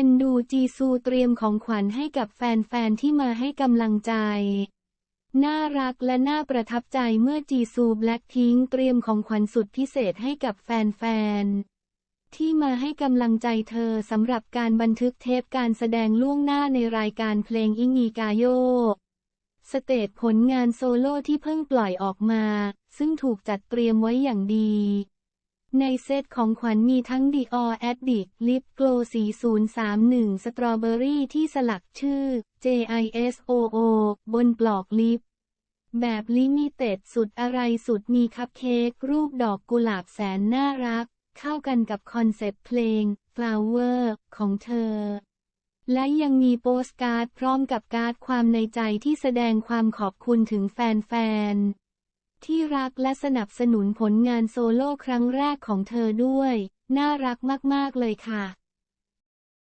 ็นดูจีซูเตรียมของขวัญให้กับแฟนๆที่มาให้กำลังใจ น่ารักและน่าประทับใจเมื่อจีซูแบล็คพิงเตรียมของขวัญสุดพิเศษให้กับแฟนๆที่มาให้กำลังใจเธอสำหรับการบันทึกเทปการแสดงล่วงหน้าในรายการเพลงอิงีกาโยสเตจผลงานโซโล่ที่เพิ่งปล่อยออกมา ซึ่งถูกจัดเตรียมไว้อย่างดี ในเซตของขวัญมีทั้ง Dior Addict Lip Glow 4031 Strawberry ที่สลักชื่อ JISOO บนปลอกลิป แบบลิมิเต็ดสุดอะไรสุดมีคัพเค้กรูปดอกกุหลาบแสนน่ารัก เข้ากันกับคอนเซปต์เพลง Flower ของเธอ และยังมีโปสการ์ดพร้อมกับการ์ดความในใจที่แสดงความขอบคุณถึงแฟนๆ ที่รักและสนับสนุนผลงานโซโล่ครั้งแรกของเธอด้วย น่ารักมาก ๆ เลยค่ะ